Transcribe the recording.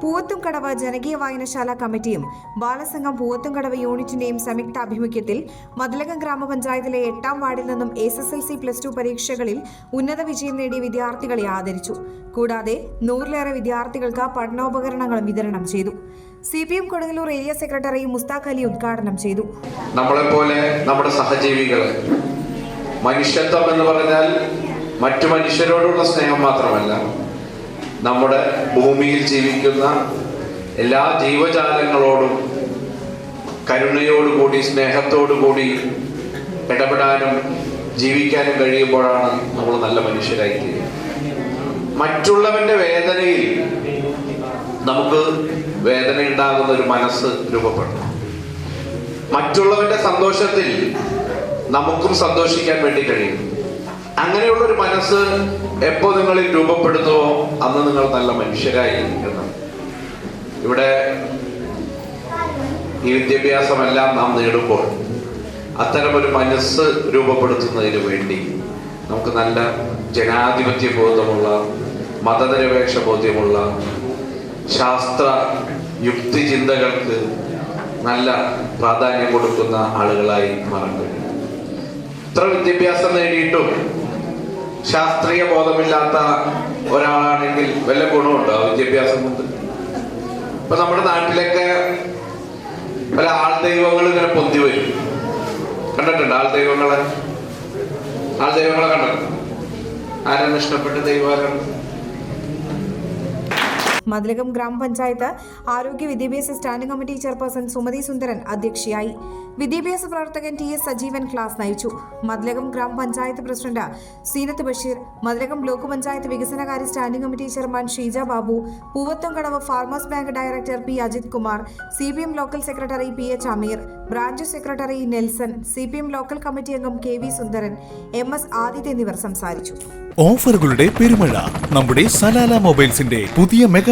പൂവത്തുംകടവ് ജനകീയ വായനശാല കമ്മിറ്റിയും ബാലസംഘം പൂവത്തുംകടവ് യൂണിറ്റിന്റെയും സംയുക്ത ആഭിമുഖ്യത്തിൽ മതിലകം ഗ്രാമപഞ്ചായത്തിലെ എട്ടാം വാർഡിൽ നിന്നും S S L C plus two പരീക്ഷകളിൽ ഉന്നത വിജയം നേടിയ വിദ്യാർത്ഥികളെ ആദരിച്ചു. കൂടാതെ നൂറിലേറെ വിദ്യാർത്ഥികൾക്ക് പഠനോപകരണങ്ങളും വിതരണം ചെയ്തു. C P M Kodungallur area secretary Mustaq Ali ഉദ്ഘാടനം ചെയ്തു. നമ്മളെപ്പോലെ നമ്മുടെ സഹജീവികളെ മനുഷ്യത്വം എന്ന് പറഞ്ഞാൽ മറ്റു മനുഷ്യരോടുള്ള സ്നേഹം മാത്രമല്ല നമ്മുടെ ഭൂമിയിൽ ജീവിക്കുന്ന എല്ലാ ജീവജാലങ്ങളോടും കരുണയോടുകൂടി സ്നേഹത്തോടുകൂടി ഇടപെടാനും ജീവിക്കാനും കഴിയുമ്പോഴാണ് നമ്മൾ നല്ല മനുഷ്യരായി തീരുന്നത് മറ്റുള്ളവന്റെ വേദനയിൽ നമുക്ക് വേദന ഉണ്ടാകുന്ന ഒരു മനസ്സ് രൂപപ്പെടുന്നു മറ്റുള്ളവന്റെ സന്തോഷത്തിൽ നമുക്കും സന്തോഷിക്കാൻ വേണ്ടി കഴിയും. അങ്ങനെയുള്ള ഒരു മനസ്സ് എപ്പോ നിങ്ങളിൽ രൂപപ്പെടുന്നുവോ അന്ന് നിങ്ങൾ നല്ല മനുഷ്യരായി ഇവിടെ ഈ വിദ്യാഭ്യാസമെല്ലാം നാം നേടുമ്പോൾ അത്തരമൊരു മനസ്സ് രൂപപ്പെടുത്തുന്നതിന് വേണ്ടി നമുക്ക് നല്ല ജനാധിപത്യ ബോധമുള്ള മതനിരപേക്ഷ ബോധ്യമുള്ള ശാസ്ത്ര യുക്തി ചിന്തകൾക്ക് നല്ല പ്രാധാന്യം കൊടുക്കുന്ന ആളുകളായി മാറാൻ കഴിയും. ഇത്ര വിദ്യാഭ്യാസം നേടിയിട്ടും ശാസ്ത്രീയ ബോധമില്ലാത്ത ഒരാളാണെങ്കിൽ വല്ല ഗുണമുണ്ടോ വിദ്യാഭ്യാസം കൊണ്ട്? ഇപ്പൊ നമ്മുടെ നാട്ടിലൊക്കെ പല ആൾ ദൈവങ്ങൾ ഇങ്ങനെ പൊന്തി വരും. കണ്ടിട്ടുണ്ട് ആൾ ദൈവങ്ങളെ ആൾ ദൈവങ്ങളെ കണ്ടിട്ടുണ്ട് ആരാണ് ഇഷ്ടപ്പെട്ട ദൈവം ആരാണ്? മതിലകം ഗ്രാമപഞ്ചായത്ത് ആരോഗ്യ വിദ്യാഭ്യാസ standing committee chairperson Sumathi Sundaran അധ്യക്ഷയായി. വിദ്യാഭ്യാസ പ്രവർത്തകൻ ടി എസ് സജീവൻ ക്ലാസ് നയിച്ചു. മതിലകം ഗ്രാമപഞ്ചായത്ത് പ്രസിഡന്റ് സീനത്ത് ബഷീർ മതിലകം ബ്ലോക്ക് പഞ്ചായത്ത് വികസനകാര്യ standing committee chairman Sheeja Babu Poovathumkadavu farmers bank director P Ajith Kumar C P M local secretary P H Ameer branch secretary Nelson C P M local committee അംഗം K V Sundaran M S Aditya എന്നിവർ സംസാരിച്ചു. ഓഫറുകളുടെ പെരുമഴ. നമ്മുടെ Salalah മൊബൈൽസിന്റെ പുതിയ mega